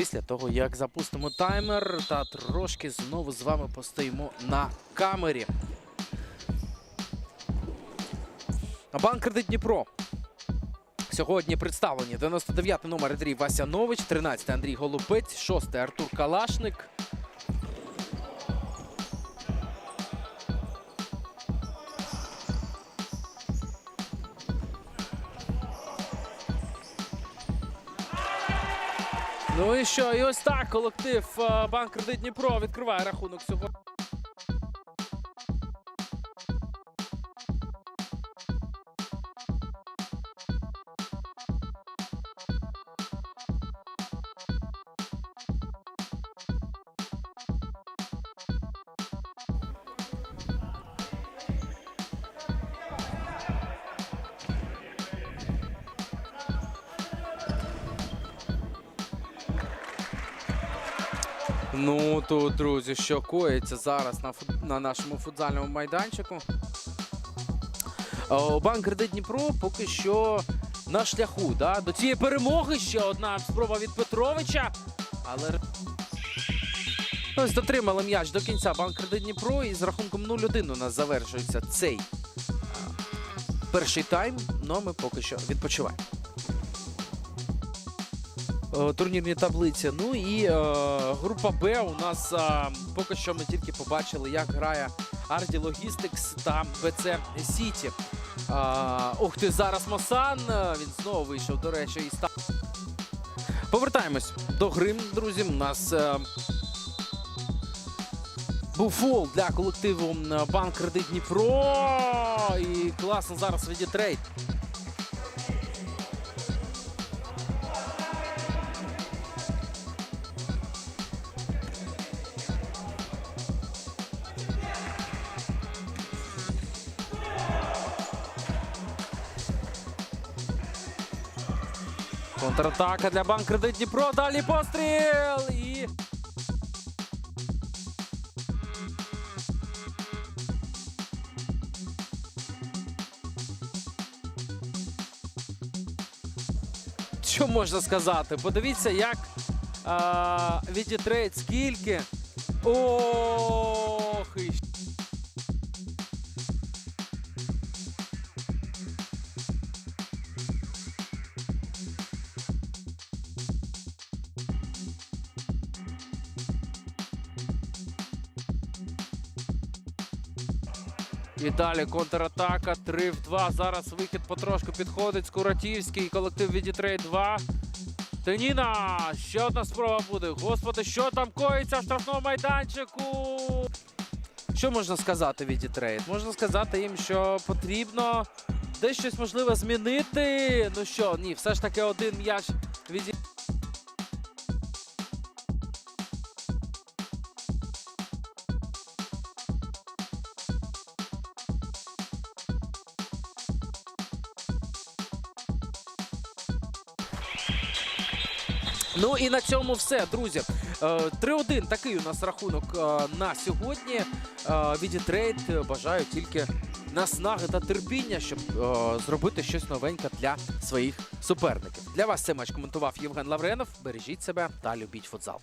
після того, як запустимо таймер та трошки знову з вами постоїмо на камері. Банк Кредит Дніпро. Сьогодні представлені 99-й номер Андрій Васянович, 13-й Андрій Голубець, 6 Артур Калашник. Ну і що? І ось так колектив е, Банк Кредит Дніпро відкриває рахунок сьогодні. Ну тут, друзі, що коїться зараз на, фут- на нашому футзальному майданчику. О, Банк Кредит Дніпро поки що на шляху. Да? До цієї перемоги ще одна спроба від Петровича. Але ось дотримали м'яч до кінця Банк Кредит Дніпро. І з рахунком 0-1 у нас завершується цей перший тайм. Ну, ми поки що відпочиваємо. Е, турнірній таблиці. Ну і е, група Б у нас е, поки що ми тільки побачили, як грає Арді Логістикс та БЦ Сіті. Ух ти, зараз Мосан. е, Він знову вийшов, до речі, і став. Повертаємось до гри, друзі. У нас був фол для колективу Банк Кредит Дніпро. І класно зараз відітрейд. Контратака для Банк Кредит Дніпро. Далі постріл. І що можна сказати? Подивіться, як а, скільки. Ох, і І далі контратака 3 в 2. Зараз вихід потрошку підходить. Скуратівський колектив Відітрейд 2. Теніна! Ще одна спроба буде. Господи, що там коїться в штрафному майданчику? Що можна сказати Відітрейд? Можна сказати їм, що потрібно десь щось можливо змінити. Ну що, ні, все ж таки один м'яч Ну і на цьому все, друзі. Е, 3-1 такий у нас рахунок е, на сьогодні. Е, Відітрейд е, бажаю тільки наснаги та терпіння, щоб е, зробити щось новеньке для своїх суперників. Для вас цей матч коментував Євген Лавренов. Бережіть себе та любіть футзал.